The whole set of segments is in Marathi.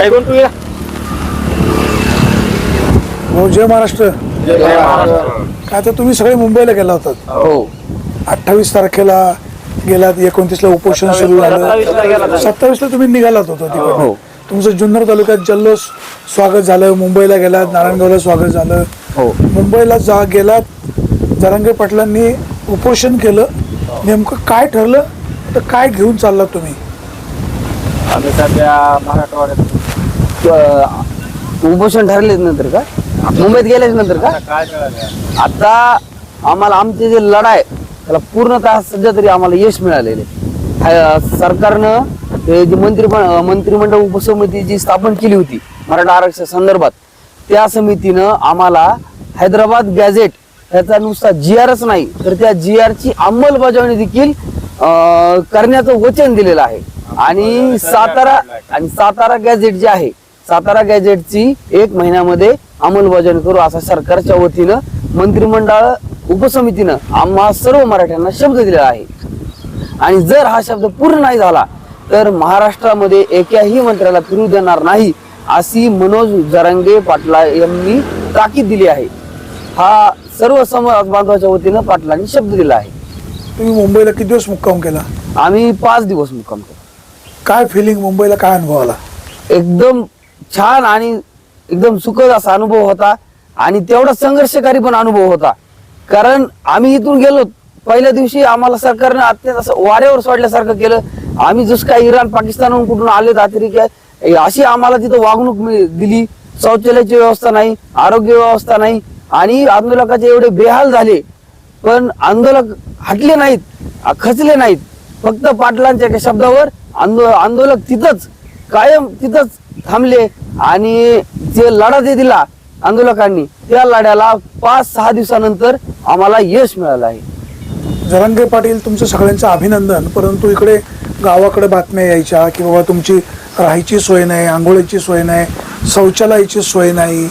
काही कोण तू ये हो जय महाराष्ट्र. काय तर तुम्ही सगळे मुंबईला गेला होतात. हो. अठ्ठावीस तारखेला गेलात एकोणतीसला उपोषण सुरू झालं. होता. सत्तावीसला तुम्ही निघालात होता तिकडे. हो. तुमचं जुन्नर तालुक्यात जल्लोष स्वागत झालं मुंबईला गेलात नारायणगावला स्वागत झालं. हो. मुंबईला जा गेलात जरांगे पाटलांनी उपोषण केलं. नेमकं काय ठरलं? तर काय घेऊन चाललात तुम्ही? आम्ही सध्या मराठवाड्यात. उपोषण ठरलेच नंतर का? मुंबईत गेल्याच नंतर का? आता आम्हाला आमचे जे लढाई त्याला पूर्णतः सध्या तरी आम्हाला यश मिळालेले. सरकारनं जी मंत्री मंत्रिमंडळ उपसमिती जी स्थापन केली होती मराठा आरक्षण संदर्भात त्या समितीनं आम्हाला हैदराबाद गॅझेट याचा नुसता जी आरच नाही तर त्या जी ची अंमलबजावणी देखील करण्याचं वचन दिलेलं आहे. आणि सातारा आणि सातारा गॅझेट जे आहे सातारा गॅझेटची एक महिन्यामध्ये अंमलबजावणी करू असा सरकारच्या वतीनं मंत्रिमंडळ उपसमितीनं आम्हा सर्व मराठ्यांना शब्द दिलेला आहे. आणि जर हा शब्द पूर्ण नाही झाला तर महाराष्ट्रामध्ये एकाही मंत्र्याला फिरू देणार नाही अशी मनोज जरांगे पाटला यांनी ताकीद दिली आहे. हा सर्व समाज बांधवाच्या वतीनं पाटलांनी शब्द दिला आहे. तुम्ही मुंबईला किती दिवस मुक्काम केला? आम्ही पाच दिवस मुक्काम केला. काय फिलिंग मुंबईला काय अनुभव आला? एकदम छान आणि एकदम सुखद असा अनुभव होता. आणि तेवढा संघर्षकारी पण अनुभव होता. कारण आम्ही इथून गेलो पहिल्या दिवशी आम्हाला सरकारनं अत्यंत असं वाऱ्यावर सोडल्यासारखं केलं. आम्ही जसं काय इराण पाकिस्तानहून कुठून आले अतिरिक्त आहे, अशी आम्हाला तिथं वागणूक मिळ- दिली. शौचालयाची व्यवस्था नाही आरोग्य व्यवस्था नाही. आणि आंदोलकाचे एवढे बेहाल झाले. पण आंदोलक हटले नाहीत खचले नाहीत. फक्त पाटलांच्या एका शब्दावर आंदो आंदोलक तिथंच कायम तिथंच थांबले. आणि जे लढा जे दिला आंदोलकांनी त्या लढ्याला पाच सहा दिवसानंतर आम्हाला यश मिळालं आहे. जरांगे पाटील तुमचं सगळ्यांचं अभिनंदन परंतु इकडे गावाकडे बातम्या यायच्या की बाबा तुमची राहायची सोय नाही आंघोळीची सोय नाही शौचालयाची सोय नाही.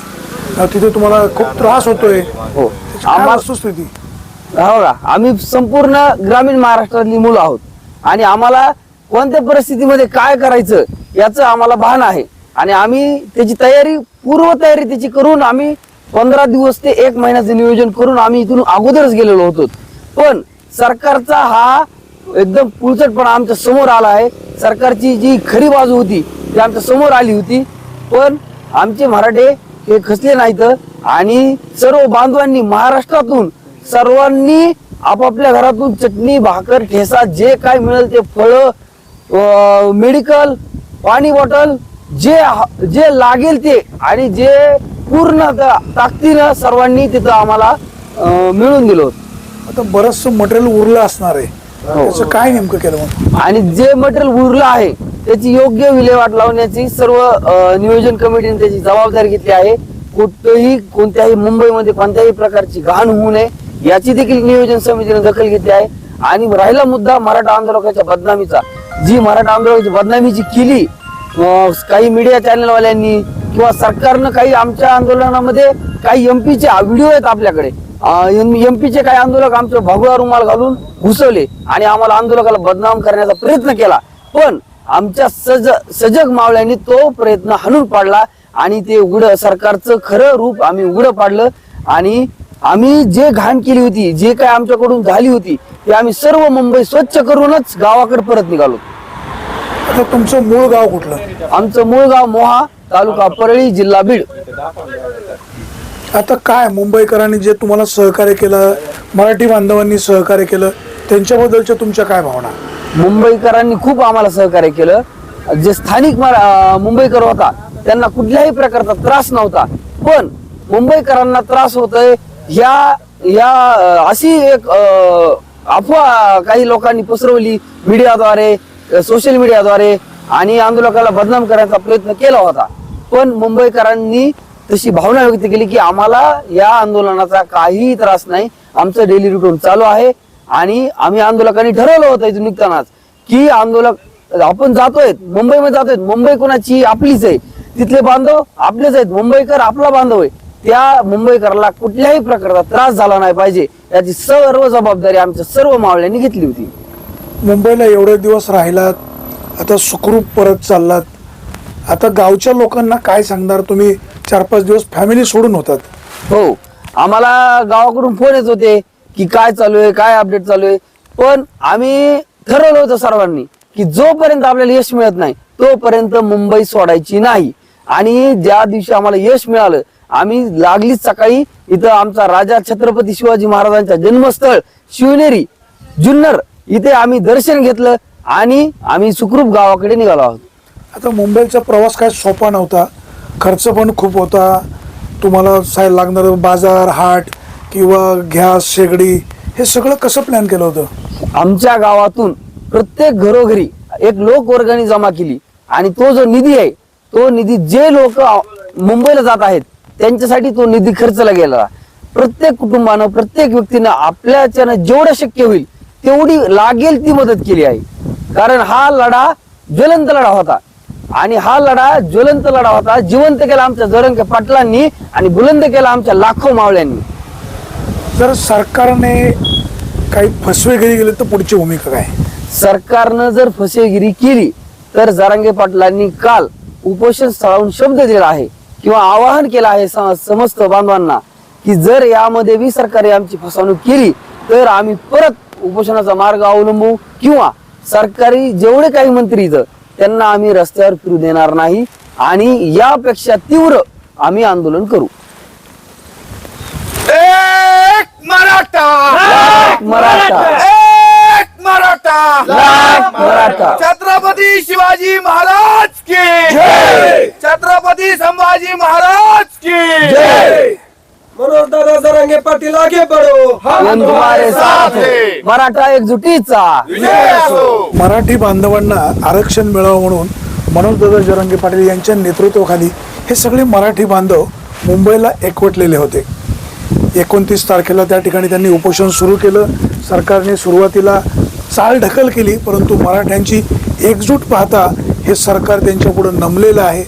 तिथे तुम्हाला खूप त्रास होतोय. हो. वस्तुस्थिती? हो का? आम्ही संपूर्ण ग्रामीण महाराष्ट्रातली मुलं आहोत. आणि आम्हाला कोणत्या परिस्थितीमध्ये काय करायचं याचं आम्हाला भान आहे. आणि आम्ही त्याची तयारी पूर्व तयारी त्याची करून आम्ही पंधरा दिवस ते एक महिन्याचं नियोजन करून आम्ही इथून अगोदरच गेलेलो होतो. पण सरकारचा हा एकदम पुळचटपणा आमच्यासमोर आला आहे. सरकारची जी खरी बाजू होती ती आमच्यासमोर आली होती. पण आमचे मराठे हे खचले नाहीत आणि सर्व बांधवांनी महाराष्ट्रातून सर्वांनी आपापल्या घरातून चटणी भाकर ठेसा जे काय मिळेल ते फळं मेडिकल पाणी बॉटल जे जे लागेल ते आणि जे पूर्ण ताकदीनं सर्वांनी तिथं आम्हाला मिळून दिलं होतं. आता बरचसं मटेरियल उरलं असणार आहे. हो. त्याचं काय नेमकं केलं मग? आणि जे मटेरियल उरलं आहे त्याची योग्य विल्हेवाट लावण्याची सर्व नियोजन कमिटीने त्याची जबाबदारी घेतली आहे. कुठंही कोणत्याही मुंबईमध्ये कोणत्याही प्रकारची घाण होऊ नये याची देखील नियोजन समितीने दखल घेतली आहे. आणि राहिला मुद्दा मराठा आंदोलकाच्या बदनामीचा. जी मराठा आंदोलकाची बदनामी जी केली काही मीडिया चॅनलवाल्यांनी किंवा सरकारनं काही आमच्या आंदोलनामध्ये काही एमपीचे व्हिडिओ आहेत आपल्याकडे. एमपीचे काही आंदोलक आमचे भगवा रुमाल घालून घुसवले आणि आम्हाला आंदोलकाला बदनाम करण्याचा प्रयत्न केला. पण आमच्या सज सजग मावळ्यांनी तो प्रयत्न हाणून पाडला आणि ते उघड सरकारचं खरं रूप आम्ही उघडं पाडलं आणि आम्ही जे घाण केली होती जे काय आमच्याकडून झाली होती ते आम्ही सर्व मुंबई स्वच्छ करूनच गावाकडे परत निघालो. आता तुमचं मूळ गाव कुठलं? आमचं मूळ गाव मोहा तालुका परळी जिल्हा बीड. आता काय मुंबईकरांनी जे तुम्हाला सहकार्य केलं मराठी बांधवांनी सहकार्य केलं त्यांच्याबद्दलच्या तुमच्या काय भावना? मुंबईकरांनी खूप आम्हाला सहकार्य केलं. जे स्थानिक मरा- अं, मुंबईकर होता त्यांना कुठल्याही प्रकारचा त्रास नव्हता. पण मुंबईकरांना त्रास होतोय ह्या ह्या अं, अशी एक अं, अफवा काही लोकांनी पसरवली मीडियाद्वारे सोशल मीडियाद्वारे आणि आंदोलकाला बदनाम करण्याचा प्रयत्न केला होता. पण मुंबईकरांनी तशी भावना व्यक्त केली की आम्हाला या आंदोलनाचा काहीही त्रास नाही. आमचं डेली रुटीन चालू आहे. आणि आम्ही आंदोलकांनी ठरवलं होतं इथून निघतानाच की आंदोलक आपण जातोय मुंबईमध्ये जातोय. मुंबई कोणाची? आपलीच आहे. तिथले बांधव आपलेच आहेत. मुंबईकर आपला बांधव आहे. त्या मुंबईकराला कुठल्याही प्रकारचा त्रास झाला नाही पाहिजे. याची सर्व जबाबदारी आमच्या सर्व मावळ्यांनी घेतली होती. मुंबईला एवढे दिवस राहिलात आता सुखरूप परत चाललात. आता गावच्या लोकांना काय सांगणार? तुम्ही चार पाच दिवस फॅमिली सोडून होतात. हो आम्हाला गावाकडून फोन येत होते की काय चालू आहे काय अपडेट चालू आहे. पण आम्ही ठरवलं होतं सर्वांनी की जोपर्यंत आपल्याला यश मिळत नाही तोपर्यंत मुंबई सोडायची नाही. आणि ज्या दिवशी आम्हाला यश मिळालं आम्ही लागलीच सकाळी इथं आमचा राजा छत्रपती शिवाजी महाराजांचा जन्मस्थळ शिवनेरी जुन्नर इथे आम्ही दर्शन घेतलं आणि आम्ही सुखरूप गावाकडे निघालो आहोत. आता मुंबईचा प्रवास काय सोपा नव्हता. खर्च पण खूप होता. तुम्हाला साय लागणार बाजार हाट किंवा गॅस शेगडी हे सगळं कसं प्लॅन केलं होतं? आमच्या गावातून प्रत्येक घरोघरी एक लोकवर्गणी जमा केली आणि तो जो निधी आहे तो निधी जे लोक मुंबईला जात आहेत त्यांच्यासाठी तो निधी खर्चला गेला. प्रत्येक कुटुंबानं प्रत्येक व्यक्तीनं आपल्याच्यानं जेवढं शक्य होईल तेवढी लागेल ती मदत केली आहे कारण हा लढा ज्वलंत लढा होता. आणि हा लढा ज्वलंत लढा होता. जिवंत केला आमच्या जरंग पाटलांनी आणि बुलंद केला आमच्या लाखो मावळ्यांनी. जर सरकारने काही फसवेगिरी केली तर पुढची भूमिका काय? सरकारनं जर फसवेगिरी केली तर जरांगे पाटलांनी काल उपोषण स्थळावरून शब्द दिला आहे किंवा आवाहन केलं आहे समस्त बांधवांना की जर यामध्ये बी सरकारने आमची फसवणूक केली तर आम्ही परत उपोषणाचा मार्ग अवलंबू किंवा सरकारी जेवढे काही मंत्री इथं त्यांना आम्ही रस्त्यावर फिरू देणार नाही आणि यापेक्षा तीव्र आम्ही आंदोलन करू. एक मराठा! मराठा! एक मराठा! छत्रपती शिवाजी महाराज की! छत्रपती संभाजी महाराज की! जय! मनोज दादा जरांगे पाटील आगे बढ़ो. हम तुम्हारे साथ हैं. मराठा एकजुटीचा. विजय असो. मराठी बांधवांना आरक्षण मिळावं म्हणून मनोजदादा जरांगे पाटील यांच्या नेतृत्वाखाली हे सगळे मराठी बांधव मुंबईला एकवटलेले होते. एकोणतीस तारखेला त्या ठिकाणी त्यांनी उपोषण सुरू केलं. सरकारने सुरुवातीला चाल ढकल केली परंतु मराठ्यांची एकजूट पाहता हे सरकार त्यांच्या पुढं नमलेलं आहे.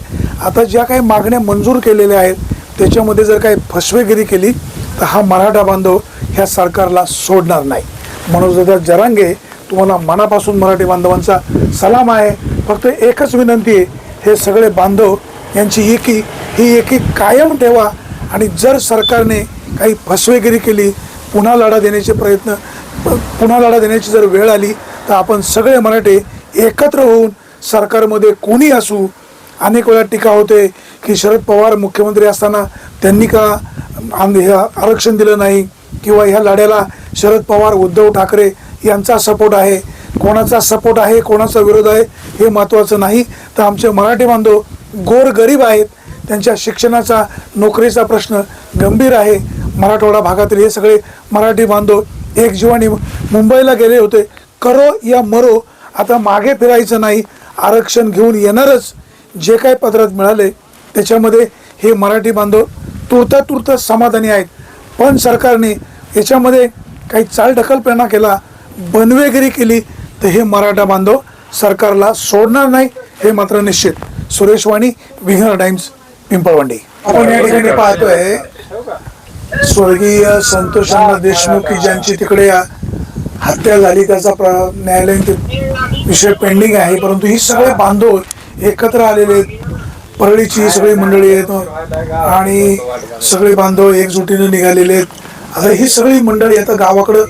आता ज्या काही मागण्या मंजूर केलेल्या आहेत त्याच्यामध्ये जर काही फसवेगिरी केली तर हा मराठा बांधव ह्या सरकारला सोडणार नाही. मनोजदादा जरांगे तुम्हाला मनापासून मराठी बांधवांचा सलाम आहे. फक्त एकच विनंती आहे हे सगळे बांधव यांची एकी ही एकी कायम ठेवा. आणि जर सरकारने काही फसवेगिरी केली पुन्हा लढा देण्याचे प्रयत्न पुन्हा लढा देण्याची जर वेळ आली तर आपण सगळे मराठे एकत्र होऊन सरकारमध्ये कोणी असू अनेक वेळा टीका होते की शरद पवार मुख्यमंत्री असताना त्यांनी का आम- आरक्षण दिलं नाही? किंवा ह्या लढ्याला शरद पवार उद्धव ठाकरे यांचा सपोर्ट आहे? कोणाचा सपोर्ट आहे? कोणाचा विरोध आहे? हे महत्त्वाचं नाही. तर आमचे मराठी बांधव गोर गरीब आहेत. त्यांच्या शिक्षणाचा नोकरीचा प्रश्न गंभीर आहे. मराठवाडा भागातील हे सगळे मराठी बांधव एक जीवानी मुंबईला गेले होते. करो या मरो. आता मागे फिरायचं नाही. आरक्षण घेऊन येणारच. जे काय पत्रात मिळाले त्याच्यामध्ये हे मराठी बांधव तुर्त तुर्त समाधानी आहेत. पण सरकारने याच्यामध्ये काही चालढकलपणा केला बनवेगिरी केली तर हे मराठा बांधव सरकारला सोडणार नाही हे मात्र निश्चित. सुरेश वाणी विघ्न टाइम्स पिंपळवंडी. आपण या ठिकाणी पाहतोय स्वर्गीय संतोषांना देशमुख की ज्यांची तिकडे हत्या झाली त्याचा प्र- न्यायालयीन विषय पेंडिंग आहे परंतु ही सगळे बांधव एकत्र आलेले आहेत. परळीची सगळी मंडळी आहेत. आणि सगळे बांधव एकजुटीने निघालेले आहेत. आता ही सगळी मंडळी आता गावाकडं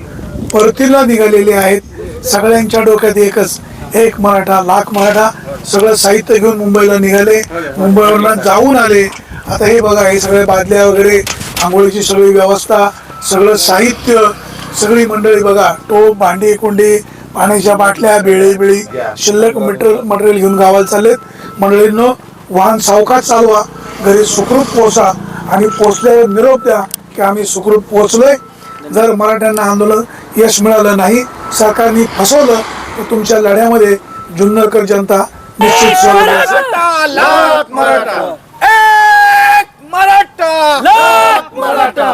परतीला निघालेली आहेत. सगळ्यांच्या डोक्यात एकच एक मराठा लाख मराठा. सगळं साहित्य घेऊन मुंबईला निघाले. मुंबईवरनं जाऊन आले. आता हे बघा हे सगळे बादल्या वगैरे आंघोळीची सगळी व्यवस्था सगळं साहित्य सगळी मंडळी बघा. टोप भांडी कुंडी पाण्याच्या बाटल्या बेळी शिल्लक मटेरियल मटेरियल घेऊन गावाला चाललेत. मंडळींनो वाहन सावकाश चालवा घरी सुखरूप पोहोचा आणि पोचल्यावर निरोप द्या की आम्ही सुखरूप पोहोचलोय. जर मराठ्यांना आंदोलन यश मिळालं नाही सरकारने फसवलं तर तुमच्या लढ्यामध्ये जुन्नरकर जनता निश्चित. मराठा मराठा.